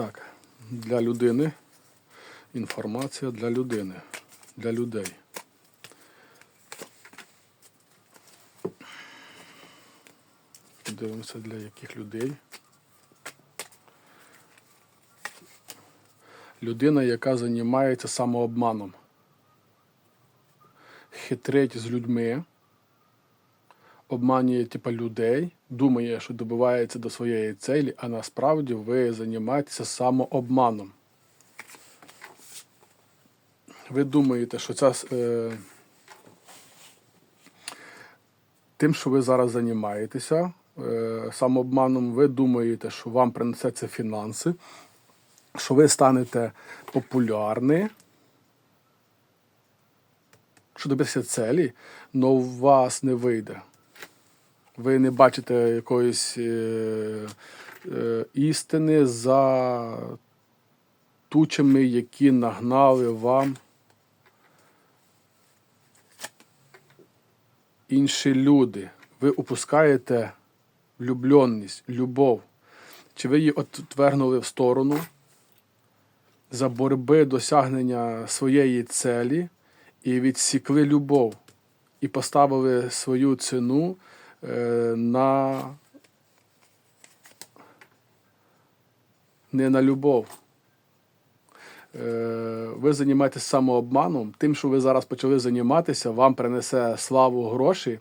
Так, для людини. Інформація для людини. Для людей. Подивимося для яких людей. Людина, яка займається самообманом. Хитрить з людьми, обманює типа людей, думає, що добивається до своєї цілі, а насправді ви займаєтеся самообманом. Ви думаєте, що ця, е, тим, що ви зараз займаєтеся е, самообманом, ви думаєте, що вам принесе це фінанси, що ви станете популярні, що добитися цілі, але у вас не вийде. Ви не бачите якоїсь е, е, істини за тучами, які нагнали вам інші люди. Ви упускаєте влюбленість, любов. Чи ви її отвернули в сторону за боротьби досягнення своєї цілі і відсікли любов, і поставили свою ціну на не на любов. Е, ви займаєтесь самообманом, тим, що ви зараз почали займатися, вам принесе славу гроші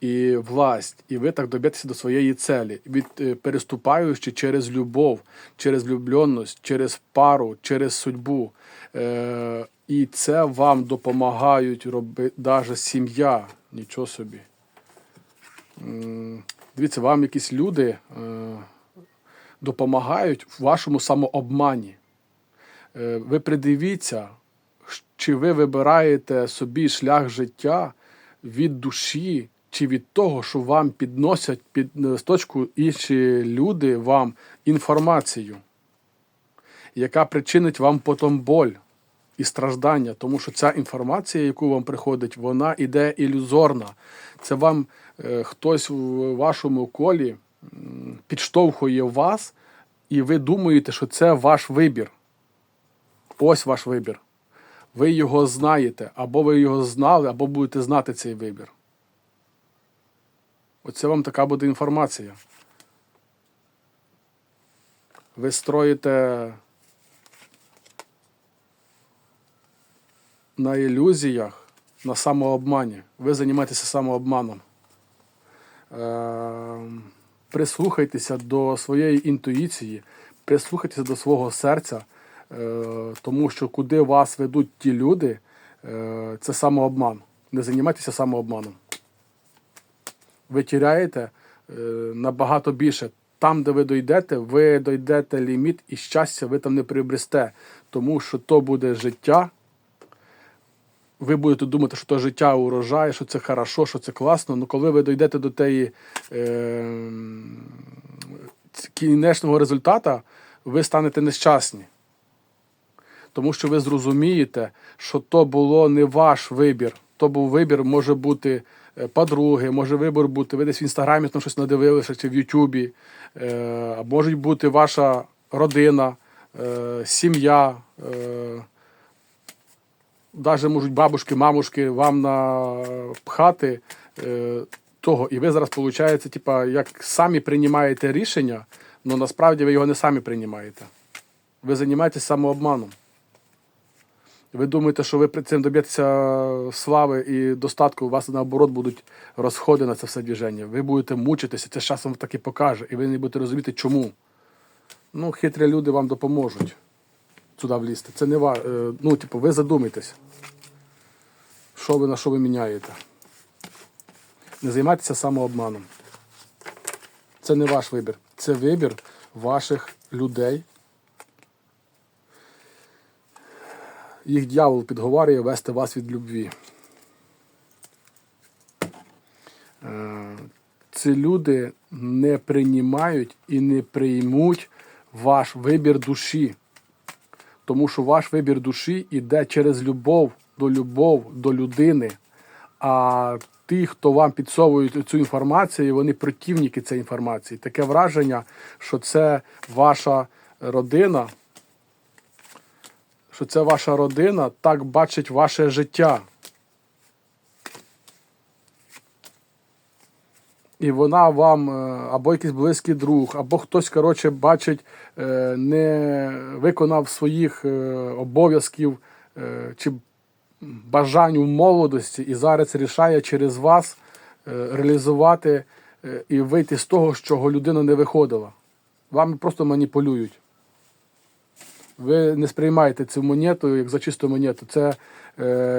і власть, і ви так доб'єтеся до своєї цілі, від е, переступаючи через любов, через влюбленість, через пару, через судьбу. Е, І це вам допомагають робити навіть сім'я. Нічого собі. Дивіться, вам якісь люди е, допомагають в вашому самообмані. Е, ви придивіться, чи ви вибираєте собі шлях життя від душі, чи від того, що вам підносять під листочку інші люди вам інформацію, яка причинить вам потім боль і страждання, тому що ця інформація, яку вам приходить, вона іде ілюзорна. Це вам е, хтось в вашому колі підштовхує вас, і ви думаєте, що це ваш вибір. Ось ваш вибір. Ви його знаєте, або ви його знали, або будете знати цей вибір. Оце вам така буде інформація. Ви строїте на ілюзіях, на самообмані. Ви займаєтеся самообманом. Е, прислухайтеся до своєї інтуїції, прислухайтеся до свого серця. Е, тому що куди вас ведуть ті люди, е, це самообман. Не займайтеся самообманом. Ви тіряєте е, набагато більше. Там, де ви дойдете, ви дойдете ліміт і щастя ви там не приобресте. Тому що то буде життя. Ви будете думати, що то життя урожай, що це хорошо, що це класно. але коли ви дійдете до тієї е, кінечного результату, ви станете нещасні тому що ви зрозумієте, що то було не ваш вибір. То був вибір, може бути е, подруги, може вибір бути, ви десь в інстаграмі там щось надивилися чи в Ютубі, е, може бути ваша родина, е, сім'я. Навіть можуть бабушки, мамушки вам напхати того. І ви зараз, виходить, типа, як самі приймаєте рішення, але насправді ви його не самі приймаєте. Ви займаєтесь самообманом. Ви думаєте, що ви при цим доб'єтеся слави і достатку, у вас наоборот будуть розходи на це все движення. Ви будете мучитися, це з часом так і покаже, і ви не будете розуміти, чому. Ну, хитрі люди вам допоможуть сюди влізти. Це не ва... е, Ну, типу, ви задумайтесь, що ви на що ви міняєте. Не займайтеся самообманом. Це не ваш вибір. Це вибір ваших людей. їх дьявол підговорює вести вас від любві. Е, ці люди не приймають і не приймуть ваш вибір душі. Тому що ваш вибір душі йде через любов до любов до людини. А ті, хто вам підсовують цю інформацію, вони противники цієї інформації. Таке враження, що це ваша родина, що це ваша родина так бачить ваше життя. І вона вам, е, або якийсь близький друг, або хтось, коротше, бачить, е, не виконав своїх е, обов'язків чи бажань у молодості, і зараз рішає через вас реалізувати і вийти з того, з чого людина не виходила. Вами просто маніпулюють. Ви не сприймаєте цю монету як за чисту монету. Це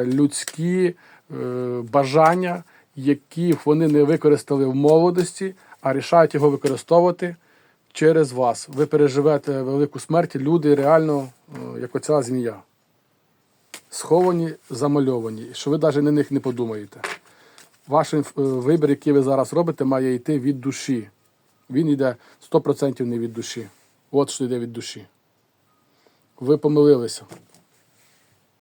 людські бажання, які вони не використали в молодості, а рішають його використовувати через вас. Ви переживете велику смерть, люди реально, е, як оця змія. Сховані, замальовані, що ви навіть на них не подумаєте. Ваш е, вибір, який ви зараз робите, має йти від душі. Він йде 100% не від душі. От що йде від душі. Ви помилилися.